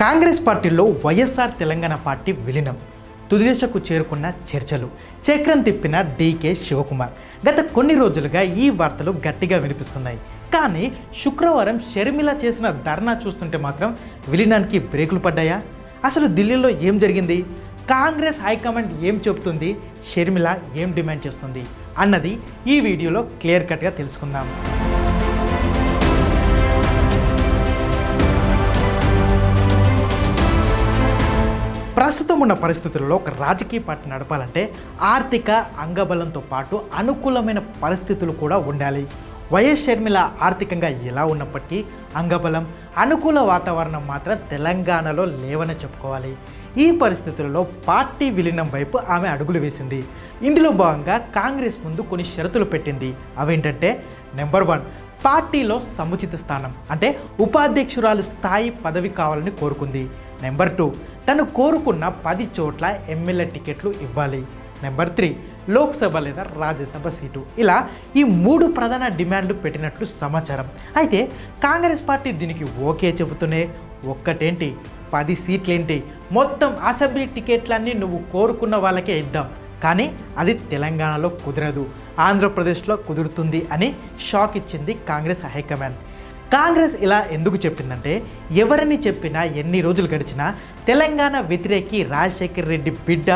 కాంగ్రెస్ పార్టీలో వైఎస్ఆర్ తెలంగాణ పార్టీ విలీనం. తుది దశకు చేరుకున్న చర్చలు. చక్రం తిప్పిన డీకే శివకుమార్. గత కొన్ని రోజులుగా ఈ వార్తలు గట్టిగా వినిపిస్తున్నాయి. కానీ శుక్రవారం షర్మిల చేసిన ధర్నా చూస్తుంటే మాత్రం విలీనానికి బ్రేకులు పడ్డాయా? అసలు ఢిల్లీలో ఏం జరిగింది? కాంగ్రెస్ హైకమాండ్ ఏం చెబుతుంది? షర్మిల ఏం డిమాండ్ చేస్తుంది? అన్నది ఈ వీడియోలో క్లియర్ కట్గా తెలుసుకుందాం. ప్రస్తుతం ఉన్న పరిస్థితుల్లో ఒక రాజకీయ పార్టీ నడపాలంటే ఆర్థిక అంగబలంతో పాటు అనుకూలమైన పరిస్థితులు కూడా ఉండాలి. వైఎస్ షర్మిల ఆర్థికంగా ఎలా ఉన్నప్పటికీ అంగబలం అనుకూల వాతావరణం మాత్రం తెలంగాణలో లేవని చెప్పుకోవాలి. ఈ పరిస్థితులలో పార్టీ విలీనం వైపు ఆమె అడుగులు వేసింది. ఇందులో భాగంగా కాంగ్రెస్ ముందు కొన్ని షరతులు పెట్టింది. అవేంటంటే నెంబర్ వన్ పార్టీలో సముచిత స్థానం అంటే ఉపాధ్యక్షురాలు స్థాయి పదవి కావాలని కోరుకుంది. నెంబర్ టూ తను కోరుకున్న పది చోట్ల ఎమ్మెల్యే టికెట్లు ఇవ్వాలి. నెంబర్ త్రీ లోక్సభ లేదా రాజ్యసభ సీటు. ఇలా ఈ మూడు ప్రధాన డిమాండ్లు పెట్టినట్లు సమాచారం. అయితే కాంగ్రెస్ పార్టీ దీనికి ఓకే చెబుతూనే ఒక్కటేంటి? పది సీట్లేంటి? మొత్తం అసెంబ్లీ టికెట్లన్నీ నువ్వు కోరుకున్న వాళ్ళకే ఇద్దాం. కానీ అది తెలంగాణలో కుదరదు. ఆంధ్రప్రదేశ్లో కుదురుతుంది అని షాక్ ఇచ్చింది కాంగ్రెస్ హైకమాండ్. కాంగ్రెస్ ఇలా ఎందుకు చెప్పిందంటే ఎవరిని చెప్పినా ఎన్ని రోజులు గడిచినా తెలంగాణ వ్యతిరేకి రాజశేఖర్ రెడ్డి బిడ్డ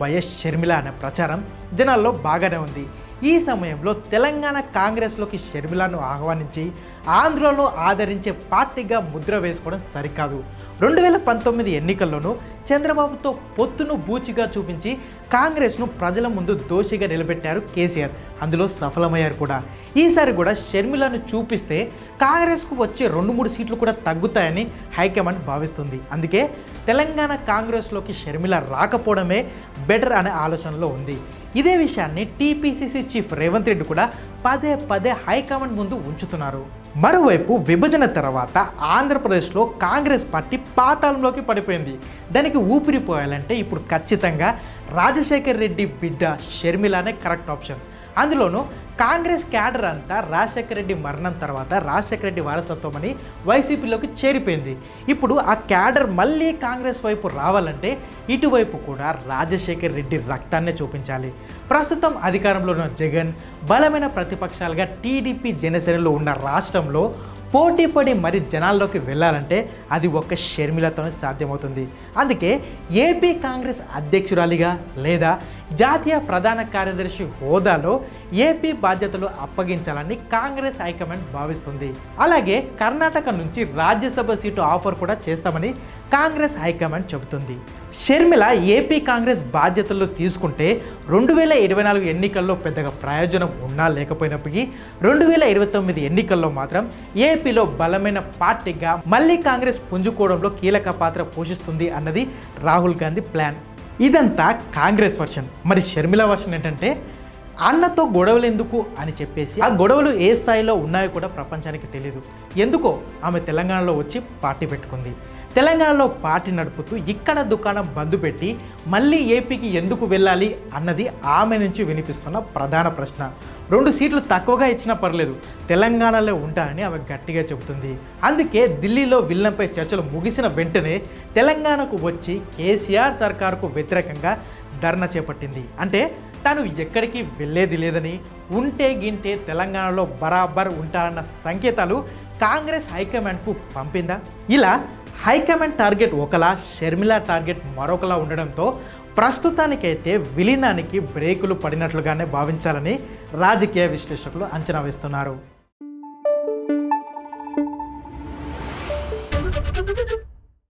వైఎస్ షర్మిల అనే ప్రచారం జనాల్లో బాగానే ఉంది. ఈ సమయంలో తెలంగాణ కాంగ్రెస్లోకి షర్మిలను ఆహ్వానించి ఆంధ్రలో ఆదరించే పార్టీగా ముద్ర వేసుకోవడం సరికాదు. రెండు వేల పంతొమ్మిది ఎన్నికల్లోనూ చంద్రబాబుతో పొత్తును బూచిగా చూపించి కాంగ్రెస్ను ప్రజల ముందు దోషిగా నిలబెట్టారు కేసీఆర్. అందులో సఫలమయ్యారు కూడా. ఈసారి కూడా షర్మిలను చూపిస్తే కాంగ్రెస్కు వచ్చే రెండు మూడు సీట్లు కూడా తగ్గుతాయని హైకమాండ్ భావిస్తుంది. అందుకే తెలంగాణ కాంగ్రెస్లోకి షర్మిల రాకపోవడమే బెటర్ అనే ఆలోచనలో ఉంది. ఇదే విషయాన్ని టీపీసీసీ చీఫ్ రేవంత్ రెడ్డి కూడా పదే పదే హైకమాండ్ ముందు ఉంచుతున్నారు. మరోవైపు విభజన తర్వాత ఆంధ్రప్రదేశ్లో కాంగ్రెస్ పార్టీ పాతాళంలోకి పడిపోయింది. దానికి ఊపిరిపోయాలంటే ఇప్పుడు ఖచ్చితంగా రాజశేఖర్ రెడ్డి బిడ్డ షర్మిలానే కరెక్ట్ ఆప్షన్. అందులోనూ కాంగ్రెస్ క్యాడర్ అంతా రాజశేఖర రెడ్డి మరణం తర్వాత రాజశేఖర రెడ్డి వారసత్వం అని వైసీపీలోకి చేరిపోయింది. ఇప్పుడు ఆ క్యాడర్ మళ్ళీ కాంగ్రెస్ వైపు రావాలంటే ఇటువైపు కూడా రాజశేఖర రెడ్డి రక్తాన్నే చూపించాలి. ప్రస్తుతం అధికారంలో ఉన్న జగన్ బలమైన ప్రతిపక్షాలుగా టీడీపీ జనసేనలో ఉన్న రాష్ట్రంలో పోటీ పడి మరి జనాల్లోకి వెళ్ళాలంటే అది ఒక్క షర్మిలతోనే సాధ్యమవుతుంది. అందుకే ఏపీ కాంగ్రెస్ అధ్యక్షురాలిగా లేదా జాతీయ ప్రధాన కార్యదర్శి హోదాలో ఏపీ బాధ్యతలు అప్పగించాలని కాంగ్రెస్ హైకమాండ్ భావిస్తుంది. అలాగే కర్ణాటక నుంచి రాజ్యసభ సీటు ఆఫర్ కూడా చేస్తామని కాంగ్రెస్ హైకమాండ్ చెబుతుంది. షర్మిల ఏపీ కాంగ్రెస్ బాధ్యతలు తీసుకుంటే రెండు వేల ఇరవై నాలుగు ఎన్నికల్లో పెద్దగా ప్రయోజనం ఉన్నా లేకపోయినప్పటికీ రెండు వేల ఇరవై తొమ్మిది ఎన్నికల్లో మాత్రం ఏపీలో బలమైన పార్టీగా మళ్ళీ కాంగ్రెస్ పుంజుకోవడంలో కీలక పాత్ర పోషిస్తుంది అన్నది రాహుల్ గాంధీ ప్లాన్. ఇదంతా కాంగ్రెస్ వర్షన్. మరి షర్మిల వర్షన్ ఏంటంటే అన్నతో గొడవలు ఎందుకు అని చెప్పేసి ఆ గొడవలు ఏ స్థాయిలో ఉన్నాయో కూడా ప్రపంచానికి తెలియదు ఎందుకో ఆమె తెలంగాణలో వచ్చి పార్టీ పెట్టుకుంది. తెలంగాణలో పార్టీ నడుపుతూ ఇక్కడ దుకాణం బంద్ పెట్టి మళ్ళీ ఏపీకి ఎందుకు వెళ్ళాలి అన్నది ఆమె నుంచి వినిపిస్తున్న ప్రధాన ప్రశ్న. రెండు సీట్లు తక్కువగా ఇచ్చినా పర్లేదు తెలంగాణలో ఉంటానని ఆమె గట్టిగా చెబుతుంది. అందుకే ఢిల్లీలో విల్లంపై చర్చలు ముగిసిన వెంటనే తెలంగాణకు వచ్చి కేసీఆర్ సర్కారుకు వ్యతిరేకంగా ధర్నా చేపట్టింది. అంటే తాను ఎక్కడికి వెళ్ళేది లేదని ఉంటే గింటే తెలంగాణలో బరాబర్ ఉంటారన్న సంకేతాలు కాంగ్రెస్ హైకమాండ్కు పంపిందా? ఇలా హైకమాండ్ టార్గెట్ ఒకలా షర్మిల టార్గెట్ మరొకలా ఉండడంతో ప్రస్తుతానికైతే విలీనానికి బ్రేకులు పడినట్లుగానే భావించాలని రాజకీయ విశ్లేషకులు అంచనా వేస్తున్నారు.